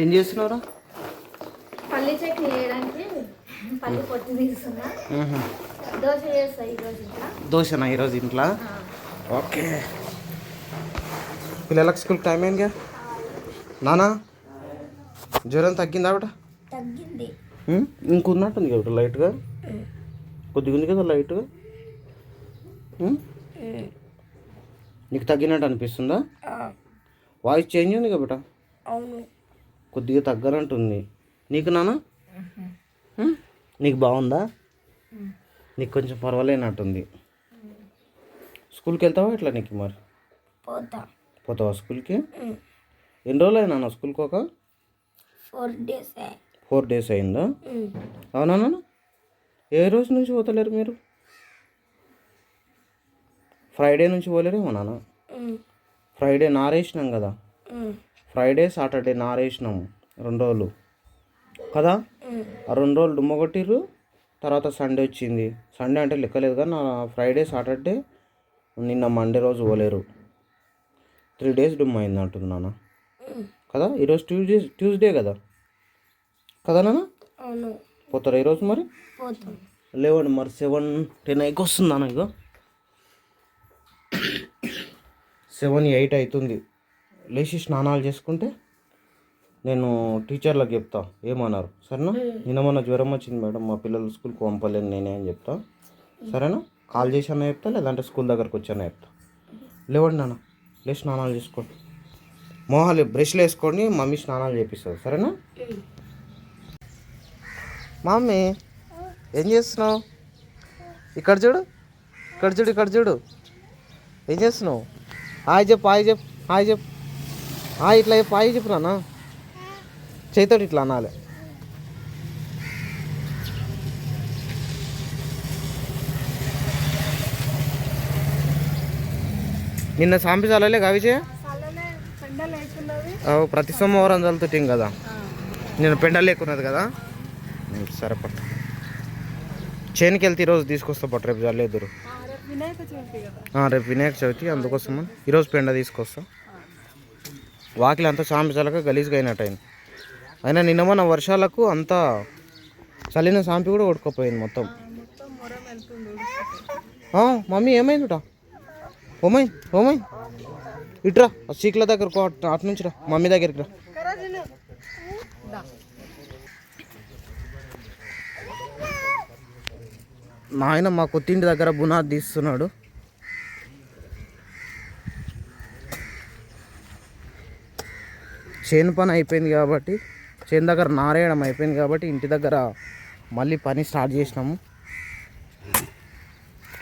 ఏం చేస్తున్నావురా? పల్లి చట్నీ చేయడానికి పల్లి పొట్టు తీస్తున్నా. దోశ చేస్తా ఈరోజు ఇంకా దోశనా ఈరోజు ఇంట్లో? ఓకే. పిల్లలకు స్కూల్ టైం అయిందిగా నానా? జ్వరం తగ్గిందా ఆవిడ? తగ్గింది. ఇంకున్నట్టుంది కదా లైట్గా? కొద్దిగా ఉంది కదా లైట్గా? నీకు తగ్గినట్టు అనిపిస్తుందా? వాయిస్ చేంజ్ ఉంది కాబట్ట అవును. కొద్దిగా తగ్గనట్టుంది నీకు నాన్న? నీకు బాగుందా? నీకు కొంచెం పర్వాలేనట్టుంది. స్కూల్కి వెళ్తావా ఎట్లా నీకు మరి? పోతా. పోతావా స్కూల్కి? ఎన్ని రోజులు అయినా స్కూల్కి ఒక? ఫోర్ డేస్ ఫోర్ డేస్ అయిందా? అవునా నాన్న? ఏ రోజు నుంచి పోతలేరు మీరు? ఫ్రైడే నుంచి పోలేరేమో నాన్న? ఫ్రైడే నారేసినాం కదా. ఫ్రైడే సాటర్డే నారేసినాం రెండు రోజులు. కదా? ఆ రెండు రోజులు డుమ్మ కొట్టిర్రు తర్వాత సండే వచ్చింది. సండే అంటే లెక్కలేదు కానీ నా ఫ్రైడే సాటర్డే నిన్న మండే రోజు పోలేరు. త్రీ డేస్ డుమ్ అయింది అంటుంది నాన్న. కదా? ఈరోజు ట్యూస్డే ట్యూస్డే కదా? కదా నాన్న? పోతారా ఈరోజు మరి? లేవండి మరి సెవెన్ టెన్ అయికి వస్తుంది నాన్న ఇక సెవెన్ ఎయిట్ అవుతుంది. లేచి స్నానాలు చేసుకుంటే నేను టీచర్లకు చెప్తా ఏమన్నారు? సరేనా? నిన్న మొన్న జ్వరం వచ్చింది మేడం మా పిల్లలు స్కూల్కి పంపలేను నేనే అని చెప్తా. సరేనా? కాల్ చేసానో చెప్తా లేదంటే స్కూల్ దగ్గరకు వచ్చానో చెప్తా. లేవండి నాన్న లేచి స్నానాలు చేసుకోండి. మోహాలు బ్రష్లు వేసుకొని మమ్మీ స్నానాలు చేపిస్తుంది. సరేనా? మమ్మీ ఏం చేస్తున్నావు? ఇక్కడ చూడు ఇక్కడ చూడు ఇక్కడ చూడు. ఏం చేస్తున్నావు? హాయ్ చెప్పు హాయ్ చెప్పు హాయ్ చెప్పు. ఇట్లా చెప్పు హాయ్ చెప్పు నాన్న. చేతోటి ఇట్లా అనాలి. నిన్న సాంపి చాలలే కావిచే ప్రతి సోమవారం చల్లుతుంటాం కదా. నేను పెండ లేకున్నది కదా. సరే పట్టు. చేనికి వెళ్తే ఈరోజు తీసుకొస్తా పట్టు రేపు చల్లేదురు రేపు వినాయక చవితి అందుకోసం ఈరోజు పెండ తీసుకొస్తా. వాకిలి అంతా సాంపి గలీజ్గా అయినట్టు అయింది అయినా నిన్న మొన్న వర్షాలకు అంతా చల్లిన సాంపి కూడా కొట్టుకుపోయింది మొత్తం. మమ్మీ ఏమైందిట ఓమై ఓమై ఇట్రా ఆ సీక్ల దగ్గరకు అటు నుంచి రా మమ్మీ దగ్గరికి రా నాయన మా కొత్తింటి దగ్గర బునాది తీస్తున్నాడు. చేను పని అయిపోయింది కాబట్టి చేను దగ్గర నారేయడం అయిపోయింది కాబట్టి ఇంటి దగ్గర మళ్ళీ పని స్టార్ట్ చేసినాము.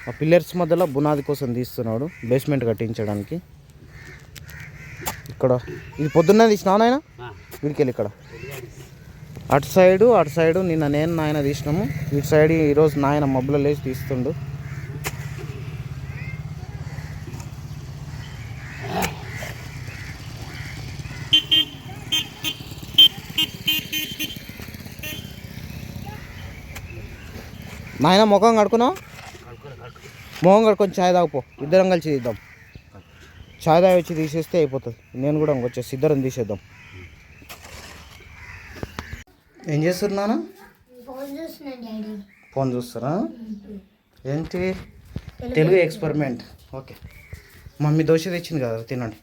ఆ పిల్లర్స్ మధ్యలో బునాది కోసం తీస్తున్నాడు బేస్మెంట్ కట్టించడానికి. ఇక్కడ ఇది పొద్దున్న తీసినావు నాయన? వీడికెళ్ళి ఇక్కడ. అటు సైడు అటు సైడు నిన్న నేను నాయన తీసినాము. ఇటు సైడ్ ఈరోజు నాయన మబ్బులో లేచి తీస్తుండు. నాయన ముఖం కడుకున్నావు మొహం కడుకొని ఛాయ్ తాగిపో. ఇద్దరం కలిసి తీద్దాం. ఛాయ్ తాగి వచ్చి తీసేస్తే అయిపోతుంది. నేను కూడా వచ్చేసి ఇద్దరం తీసేద్దాం. ఏం చేస్తారు నాన్న? ఫోన్ చూస్తారా? ఏంటి? Telugu experiment. Okay. Mummy dosa తెచ్చింది కదా తినండి.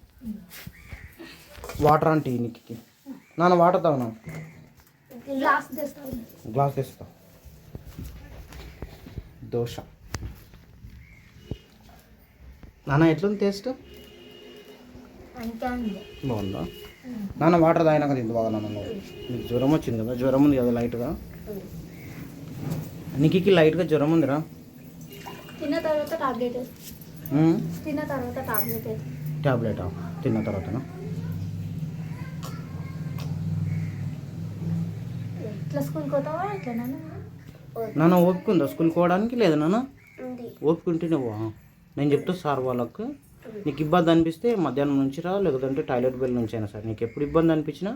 వాటర్ అంటే నీకు. నాన్న వాటర్ తాగునా గ్లాస్ తెస్తా. దోశ. నాన్న ఎట్లుంది టేస్ట్? బాగుందా? నాన్న వాటర్ తాగినాక తింది బాగా నాన్న. నీకు జ్వరం వచ్చింది కదా జ్వరం ఉంది కదా లైట్గా? నీకు లైట్గా జ్వరం ఉందిరా. తిన్న తర్వాత టాబ్లెట్. తిన్న తర్వాత టాబ్లెట్ తిన్న తర్వాతనా? ఇట్లా స్కూల్కి పోతావా ఇట్లా నాన్న ఓపిక ఉందా స్కూల్కి పోవడానికి లేదా నాన్న? ఓపిక ఉంటేనే పో నేను చెప్తా సార్ వాళ్ళకు. నీకు ఇబ్బంది అనిపిస్తే మధ్యాహ్నం నుంచి రా లేదంటే టాయిలెట్ బెల్ నుంచి అయినా సార్. నీకు ఎప్పుడు ఇబ్బంది అనిపించినా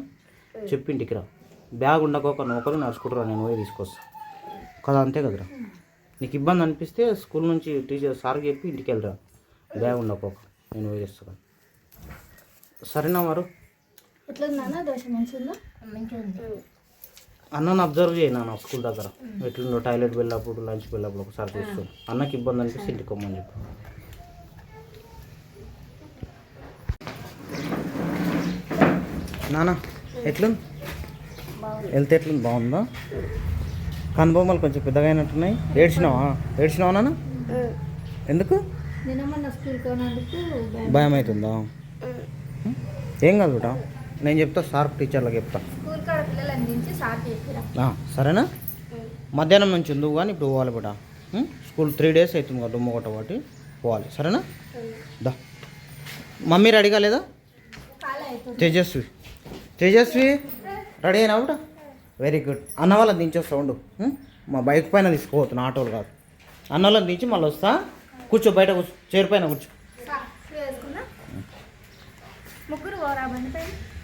చెప్పి ఇంటికి రా. బ్యాగ్ ఉండకోక నౌకరు నడుచుకుంటురా నేను పోయి తీసుకొస్తా. కదా అంతే కదరా. నీకు ఇబ్బంది అనిపిస్తే స్కూల్ నుంచి టీచర్ సార్కి చెప్పి ఇంటికి వెళ్ళరా. బ్యాగ్ ఉండకోక నేను పోయి చేస్తాను సరేనా వారు ఎట్లా దోశ మంచిగా అన్నను అబ్జర్వ్ చేయి నాన్న స్కూల్ దగ్గర. ఎట్లుండో టాయిలెట్ వెళ్ళినప్పుడు లంచ్ వెళ్ళినప్పుడు ఒకసారి చూస్తూ అన్నకి ఇబ్బంది అనిపిస్తే ఇంటికి కొమ్మని చెప్పు. నాన్న ఎట్లుంది? వెళ్తే ఎట్లుంది? బాగుందా? కనుబొమ్మలు కొంచెం పెద్దగా అయినట్టున్నాయి. ఏడ్చినావా? ఏడ్చినావా నాన్న? ఎందుకు? భయం. అవుతుందా ఏం కాదు నేను చెప్తా సార్ టీచర్లకు చెప్తా. సార్ చెప్పిరా. సరేనా? మధ్యాహ్నం నుంచి ఎందుకు కానీ ఇప్పుడు పోవాలి బిడ్డ? స్కూల్ త్రీ డేస్ అవుతుంది కదా దుమ్మ కొట్ట ఒకటి పోవాలి. సరేనా? దా. మమ్మీ రెడీ కాలేదా? తేజస్వి. తేజస్వి రెడీ అయినా బిడ్డ? వెరీ గుడ్ అన్న వాళ్ళని దించొస్తా ఉండు? మా బైక్ పైన తీసుకోవద్దు ఆటోలు కాదు. అన్న వాళ్ళని దించి మళ్ళీ వస్తా. కూర్చో బయట కూర్చో. చైర్ పైన కూర్చో. ముగ్గురు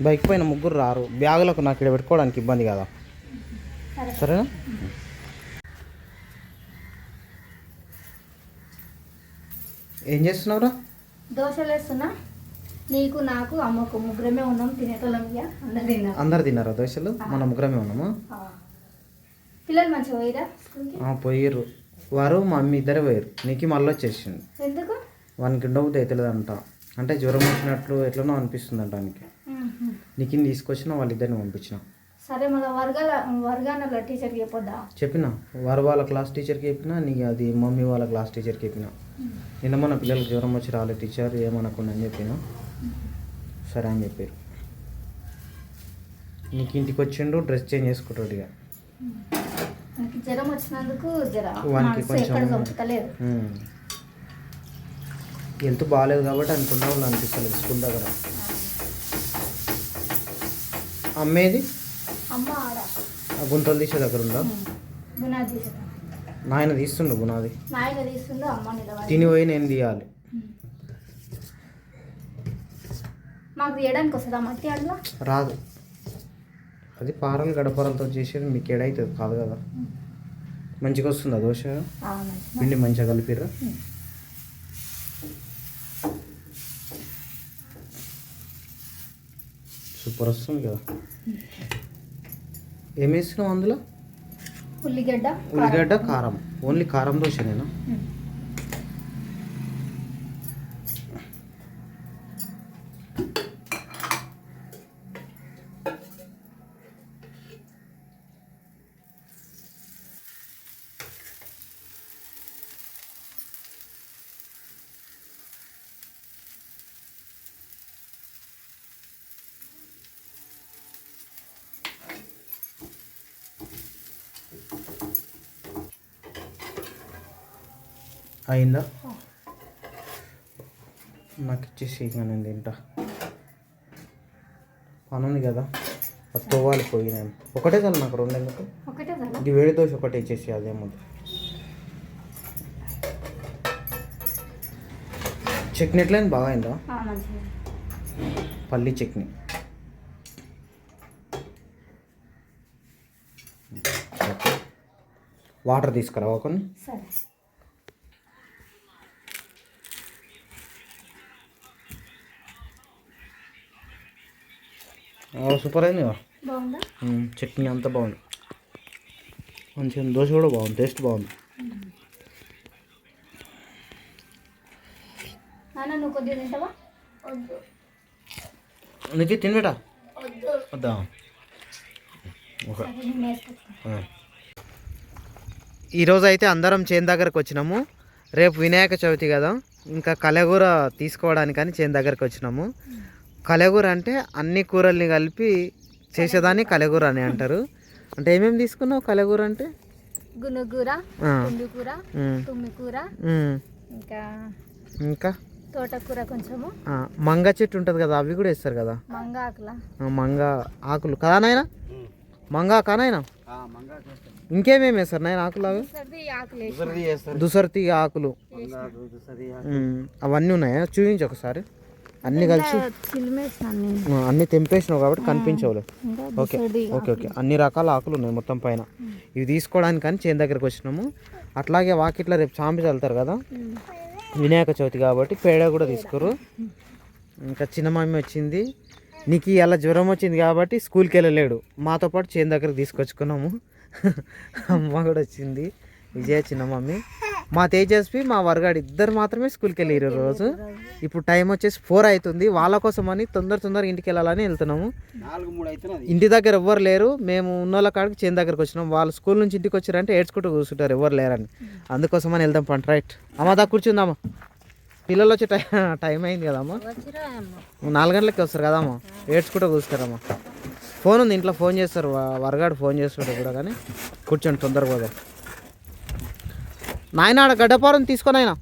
బైక్ పైన ముగ్గురు రారు. బ్యాగులకు నాకు ఇక్కడ పెట్టుకోవడానికి ఇబ్బంది కదా. సరే సరేనా? ఏం చేస్తున్నావురా దోశలు వేస్తున్నా. నీకు నాకు అమ్మకు ముగ్గురమే ఉన్నాం తినేటోళ్ళం అందరు తిన్నారు. అందరు తిన్నారా దోశలు? మన ముగ్గురమే ఉన్నామా. పిల్లలు మంచిగా పోయిరా పోయిర్రు. వారు మా అమ్మ ఇద్దరే పోయారు నీకు మళ్ళీ వచ్చేసింది ఎందుకు? వానికి ఉండబుద్ధి అవుతలేదంట అంటే జ్వరం వచ్చినట్లు ఎట్లనో అనిపిస్తుంది అంట నీకు తీసుకొచ్చిన వాళ్ళిద్దరిని పంపించిన. సరే మళ్ళీ వర్గాల వర్గాన టీచర్కి చెప్పొద్దా? చెప్పిన. వారు వాళ్ళ క్లాస్ టీచర్కి చెప్పిన నీకు అది మమ్మీ వాళ్ళ క్లాస్ టీచర్కి చెప్పిన. నిన్న మన పిల్లలకి జ్వరం వచ్చి రాలే టీచర్ ఏమనకుండా అని చెప్పిన. సరే అని చెప్పారు. నీకు ఇంటికి వచ్చిండు డ్రెస్ చేంజ్ చేసుకుంటాడు ఇక. జ్వరం వచ్చినందుకు వానికి కొంచెం-. హెల్త్ బాగాలేదు కాబట్టి అనుకుంటా వాళ్ళు అనిపిస్తలేదు స్కూల్ దగ్గర. అమ్మేది? గుంతలు తీసే దగ్గర ఉందా? నాయన తీస్తుండు గునాది తిని పోయి నేను తీయాలి. మాకు తీయడానికి వస్తుందా మట్టి అట్లా రాదు. అది పారలు గడపరలతో చేసేది మీకు ఏడైతుంది కాదు కదా? మంచిగా వస్తుందా దోశ? పిండి మంచిగా కలిపిర్రా? సూపర్ వస్తుంది కదా. ఏం వేసినావు అందులో? ఉల్లిగడ్డ ఉల్లిగడ్డ కారం. ఓన్లీ కారం దోశ నేను అయిందా? నాకు ఇచ్చేసి నేను తింటా. పని ఉంది కదా అది తోవాలి పోయి నేను. ఒకటే చాలు నాకు రెండు ఎందుకు కదా ఇది వేడి దోశ ఒకటే ఇచ్చేసి అదేమో చట్నీ ఎట్లయింది? బాగా అయిందా? పల్లి చట్నీ. వాటర్ తీసుకురావా కొన్ని? సూపర్ అయింది చట్నీ అంతా బాగుంది. మంచిగా ఉంది. దోశ కూడా బాగుంది. టేస్ట్ బాగుంది. అందుకే తినబెటా వద్దు. ఓకే ఈరోజు అయితే అందరం చేను దగ్గరకు వచ్చినాము. రేపు వినాయక చవితి కదా. ఇంకా కలగూర తీసుకోవడానికని చేను దగ్గరకు వచ్చినాము. కలగూర అంటే అన్ని కూరల్ని కలిపి చేసేదాన్ని కలగూర. అని అంటారు. అంటే ఏమేమి తీసుకున్నావు కలగూర అంటే గునుగూర తుమ్మికూర ఉమ్, ఇంకా ఇంకా? తోటకూర కొంచెము. ఆ, మంగ చెట్టు ఉంటుంది కదా అవి కూడా వేస్తారు కదా? మంగ ఆకుల. ఆ, మంగ ఆకులు. కదా నాయన? మంగా కానాయన ఇంకేమేమి వేస్తారు నాయన ఆకులు అవి దుసర్తి ఆకులు. అవన్నీ ఉన్నాయా? చూపించు ఒకసారి. అన్ని కలిసి అన్ని తెంపేసినావు కాబట్టి కనిపించవులే. Okay okay okay. అన్ని రకాల ఆకులు ఉన్నాయి మొత్తం పైన. ఇవి తీసుకోవడానికి కానీ చేను దగ్గరకు వచ్చినాము. అట్లాగే వాకిట్లో రేపు చాంపి చల్లుతారు కదా? వినాయక చవితి కాబట్టి పేడ కూడా తీసుకోరు. ఇంకా చిన్న మమ్మీ వచ్చింది. నీకు ఇలా జ్వరం వచ్చింది కాబట్టి స్కూల్కి వెళ్ళలేడు. మాతో పాటు చేను దగ్గరకు తీసుకొచ్చుకున్నాము. అమ్మ కూడా వచ్చింది. విజయ చిన్న మమ్మీ మా తేజస్వి మా వరగాడు ఇద్దరు మాత్రమే స్కూల్కి వెళ్ళారు రోజు. ఇప్పుడు టైం వచ్చేసి ఫోర్ అవుతుంది వాళ్ళ కోసం అని తొందర తొందరగా ఇంటికి వెళ్ళాలని వెళ్తున్నాము. ఇంటి దగ్గర ఎవ్వరు లేరు. మేము ఉన్నోళ్ళ కాడికి చేను దగ్గరకు వచ్చినాం. వాళ్ళు స్కూల్ నుంచి ఇంటికి వచ్చారంటే ఏడ్చుకుంటూ కూర్చుంటారు. ఎవరు లేరని. అందుకోసమని వెళ్దాం పంట. రైట్. అమ్మ దా కూర్చుందామా? పిల్లలు వచ్చే టైం టైం అయింది కదమ్మా? నాలుగు గంటలకి వస్తారు కదమ్మా? ఏడ్చుకుంటూ కూర్చుంటారమ్మా. ఫోన్ ఉంది. ఇంట్లో ఫోన్ చేస్తారు. వరగాడు ఫోన్ చేస్తాడు కూడా కానీ. కూర్చోండి తొందరగా పోదాం. నాయన ఆడ గడ్డపారం తీసుకొని అయినా.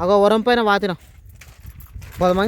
అగో వరం పైన వాతిన. పోదామా